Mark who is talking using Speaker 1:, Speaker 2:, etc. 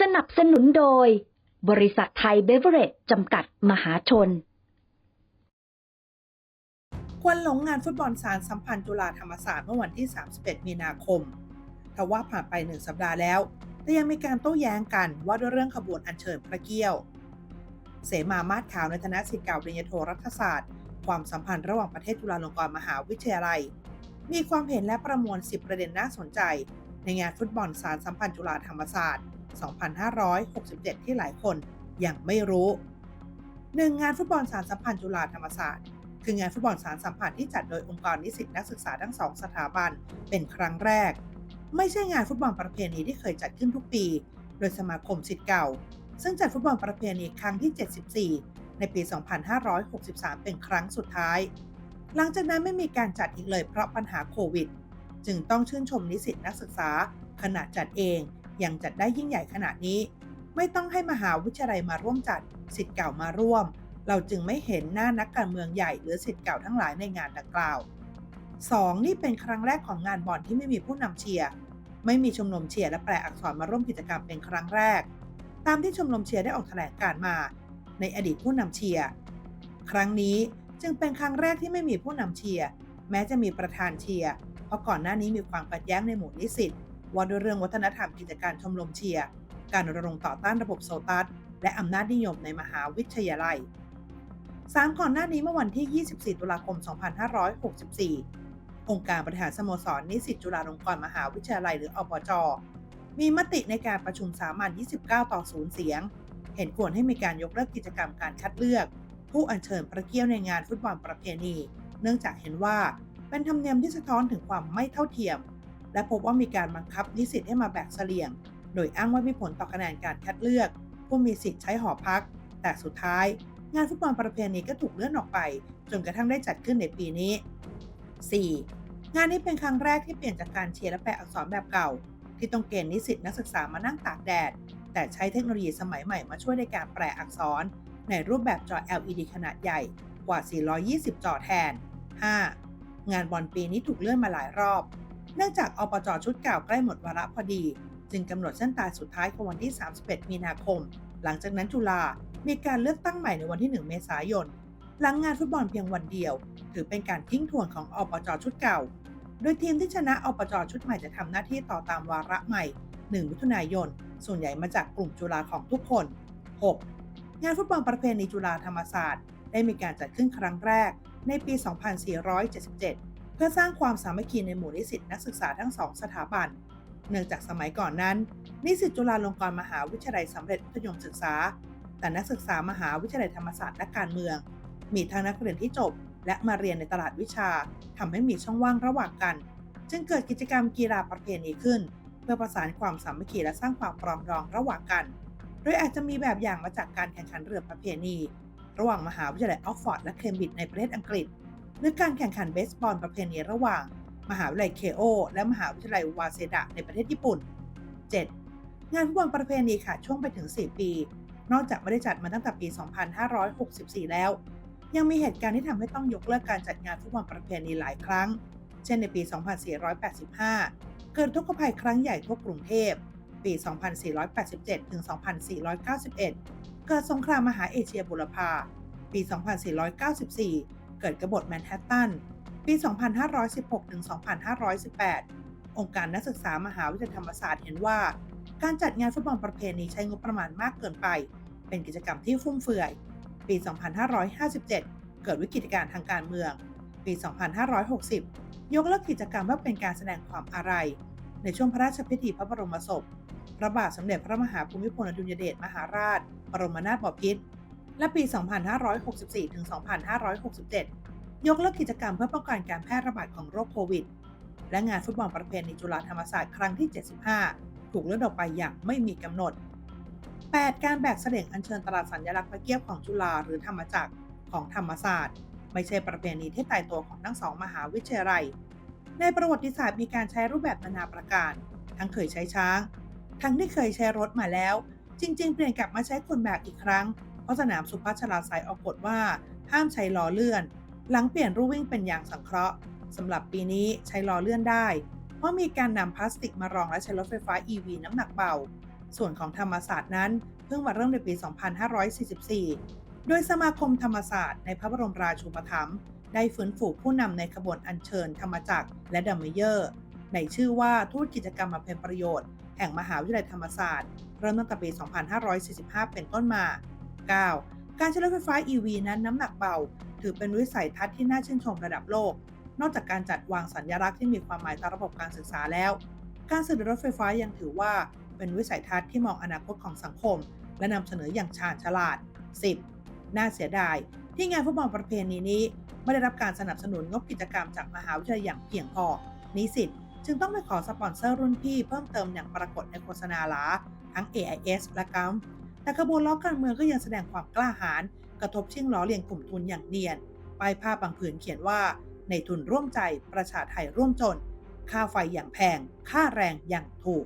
Speaker 1: สนับสนุนโดย บริษัทไทยเบเวอเรจจำกัดมหาชน
Speaker 2: ควันหลงงานฟุตบอลสารสัมพันธ์จุฬาธรรมศาสตร์เมื่อวันที่ 31 มีนาคมทว่าผ่านไปหนึ่งสัปดาห์แล้ว แต่ยังมีการโต้แย้งกันว่าด้วยเรื่องขบวนอัญเชิญพระเกี้ยว เสมามาศขาวในฐานะศิษย์เก่าปริญญาโทรัฐศาสตร์ ความสัมพันธ์ระหว่างประเทศจุฬาลงกรณ์มหาวิทยาลัย มีความเห็นและประมวล 10 ประเด็นน่าสนใจ ในงานฟุตบอลสารสัมพันธ์จุฬาธรรมศาสตร์ 2567 ที่หลายคนยังไม่รู้หนึ่งงานฟุตบอลสารสัมพันธ์จุฬาธรรมศาสตร์ คืองานฟุตบอลสารสัมพันธ์ที่จัดโดยองค์กรนิสิตนักศึกษาทั้งสองสถาบันเป็นครั้งแรก ไม่ใช่งานฟุตบอลประเพณีที่เคยจัดขึ้นทุกปี โดยสมาคมสิทธิ์เก่า ซึ่งจัดฟุตบอลประเพณีครั้งที่ 74 ในปี 2563 เป็นครั้งสุดท้าย หลังจากนั้นไม่มีการจัดอีกเลยเพราะปัญหาโควิด จึงต้องชื่นชมนิสิตนักศึกษาขณะจัดเอง ยังจัดได้ยิ่งใหญ่ขนาดนี้ ไม่ต้องให้มหาวิทยาลัยมาร่วมจัดสิทธิ์เก่ามาร่วม เราจึงไม่เห็นหน้านักการเมืองใหญ่หรือสิทธิ์เก่าทั้งหลายในงานดังกล่าว 2. นี่เป็นครั้งแรกของงานบอลที่ไม่มีผู้นำเชียร์ไม่มีชมรมเชียร์และแปลอักษรมาร่วมกิจกรรมเป็นครั้งแรก ตามที่ชมรมเชียร์ได้ออกแถลงการมา ในอดีตผู้นำเชียร์ครั้งนี้จึงเป็นครั้งแรกที่ไม่มีผู้นำเชียร์แม้จะมีประธานเชียร์เพราะก่อนหน้านี้มีความขัดแย้งในหมู่นิสิต ว่าด้วยเรื่องวัฒนธรรมกิจการชมรมเชียร์ การรณรงค์ต่อต้านระบบโซตัส และอำนาจนิยมในมหาวิทยาลัย 3. ก่อนหน้านี้เมื่อวันที่ 24 ตุลาคม 2564 องค์การบริหารสโมสรนิสิตจุฬาลงกรณ์มหาวิทยาลัยหรืออบจ มีมติในการประชุมสามัญ 29 ต่อ 0 เสียง เห็นควรให้มีการยกเลิกกิจกรรมการคัดเลือก ผู้อัญเชิญพระเกี้ยวในงานฟุตบอลประเพณี เนื่องจากเห็นว่าเป็นธรรมเนียมที่สะท้อนถึงความไม่เท่าเทียม และพบว่ามีการบังคับนิสิตให้มาแบกเสลี่ยง โดยอ้างว่ามีผลต่อคะแนนการคัดเลือก ผู้มีสิทธิ์ใช้หอพัก แต่สุดท้าย งานฟุตบอลประเพณีก็ถูกเลื่อนออกไป จนกระทั่งได้จัดขึ้นในปีนี้ 4. งานนี้เป็นครั้งแรกที่เปลี่ยนจากการเชียร์และแปลอักษรแบบเก่า ที่ต้องเกณฑ์นิสิตนักศึกษามานั่งตากแดด แต่ใช้เทคโนโลยีสมัยใหม่มาช่วยในการแปลอักษร ในรูปแบบจอ LED ขนาดใหญ่กว่า 420 จอแทน 5. งานบอลปีนี้ถูกเลื่อนมาหลายรอบ เนื่องจากอปจชุดเก่าใกล้หมดวาระพอดี จึงกำหนดเส้นตายสุดท้ายคือวันที่ 31 มีนาคม หลังจากนั้นจุฬามีการเลือกตั้งใหม่ในวันที่ 1 เมษายน หลังงานฟุตบอลเพียงวันเดียว ถือเป็นการทิ้งทวนของอปจชุดเก่า โดยทีมที่ชนะอปจชุดใหม่จะทำหน้าที่ต่อตามวาระใหม่ 1 มิถุนายน ส่วนใหญ่มาจากกลุ่มจุฬาของทุกคน 6. งานฟุตบอลประเพณีจุฬาธรรมศาสตร์ ได้มีการจัดขึ้นครั้งแรกในปี 2477 เพื่อสร้างความสามัคคีในหมู่นิสิตนักศึกษาทั้งสองสถาบัน เนื่องจากสมัยก่อนนั้น นิสิตจุฬาลงกรณ์มหาวิทยาลัยสำเร็จมัธยมศึกษา แต่นักศึกษามหาวิทยาลัยธรรมศาสตร์และการเมือง มีทั้งนักเรียนที่จบ และมาเรียนในตลาดวิชาทำให้มีช่องว่างระหว่างกัน จึงเกิดกิจกรรมกีฬาประเพณีขึ้น เพื่อประสานความสามัคคีและสร้างความปรองดองระหว่างกัน โดยอาจจะมีแบบอย่างมาจากการแข่งขันเรือประเพณี ระหว่างมหาวิทยาลัยออกฟอร์ดและเคมบริดจ์ในประเทศอังกฤษ หรือการแข่งขันเบสบอลประเพณีระหว่าง มหาวิทยาลัยเคโอและมหาวิทยาลัยวาเซดะในประเทศญี่ปุ่น 7. งานฟุตบอลประเพณีค่ะช่วงไปถึง 4 ปี นอกจากไม่ได้จัดมาตั้งแต่ปี 2564 แล้ว ยังมีเหตุการณ์ที่ทำให้ต้องยกเลิกการจัดงานฟุตบอลประเพณีหลายครั้ง เช่นในปี 2485 เกิดทุกขภัยครั้งใหญ่ทั่วกรุงเทพปี 2487 ถึง 2491 เกิดสงครามมหาเอเชียบุรพา ปี 2494 เกิดกบฏแมนฮัตตัน ปี 2516ถึง2518 องค์การนักศึกษามหาวิทยาลัยธรรมศาสตร์เห็นว่า การจัดงานฟุตบอลประเพณีใช้งบประมาณมากเกินไป เป็นกิจกรรมที่ฟุ่มเฟือย ปี 2557 เกิดวิกฤตการณ์ทางการเมือง ปี 2560 ยกเลิกกิจกรรมว่าเป็นการแสดงความอาลัยในช่วงพระราชพิธีพระบรมศพ พระบาทสมเด็จพระมหาภูมิพลอดุลยเดชมหาราช บรมนาถบพิตร และปี 2564 ถึง 2567 ยกเลิกกิจกรรมเพื่อป้องกันการแพร่ระบาดของโรคโควิด และงานฟุตบอลประเพณีจุฬาธรรมศาสตร์ครั้งที่ 75 ถูกเลื่อนออกไปอย่างไม่มีกำหนด 8. การแบกเสด็จอัญเชิญตราสัญลักษณ์พระเกียรติของจุฬาหรือธรรมจักรของธรรมศาสตร์ ไม่ใช่ประเพณีที่ตายตัวของทั้งสองมหาวิทยาลัย ในประวัติศาสตร์มีการใช้รูปแบบนานาประการ ทั้งเคยใช้ช้าง ทั้งที่เคยใช้รถมาแล้ว จริง ๆ เปลี่ยนกลับมาใช้คนแบกอีกครั้ง ราะสนามสุพัชราไซออกกฎว่าห้ามใช้ล้อเลื่อน หลังเปลี่ยนรูวิ่งเป็นยางสังเคราะห์สำหรับปีนี้ใช้ล้อเลื่อนได้ เพราะมีการนำพลาสติกมารองและใช้รถไฟฟ้า EV น้ำหนักเบา ส่วนของธรรมศาสตร์นั้น เพิ่งมาเริ่มในปี 2544 โดยสมาคมธรรมศาสตร์ในพระบรมราชูปถัมภ์ได้ฟื้นฟูผู้นำในขบวนอัญเชิญธรรมจักรและดัมเมเยอร์ ในชื่อว่าทูตกิจกรรมมาเป็นประโยชน์ แห่งมหาวิทยาลัยธรรมศาสตร์ เริ่มตั้งแต่ปี 2545 เป็นต้นมา 9. การใช้รถไฟฟ้า EV นั้นน้ำหนักเบา ถือเป็นวิสัยทัศน์ที่น่าชื่นชมระดับโลก นอกจากการจัดวางสัญลักษณ์ที่มีความหมายต่อระบบการศึกษาแล้ว การสื่อรถไฟฟ้ายังถือว่าเป็นวิสัยทัศน์ที่มองอนาคตของสังคม และนำเสนออย่างชาญฉลาด 10. น่าเสียดาย ที่งานฟุตบอลประเพณีนี้ไม่ได้รับการสนับสนุนงบกิจกรรมจากมหาวิทยาลัยอย่างเพียงพอ นิสิตจึงต้องไปขอสปอนเซอร์รุ่นพี่เพิ่มเติมอย่างปรากฏในโฆษณาหลาทั้ง AIS และกัม แต่ขบวนล้อการเมืองก็ยังแสดงความกล้าหาญกระทบชิ่งล้อเลียงกลุ่มทุนอย่างเนียนป้ายผ้าบางผืนเขียนว่า ในทุนร่วมใจประชาไทยร่วมจน ค่าไฟอย่างแพง ค่าแรงอย่างถูก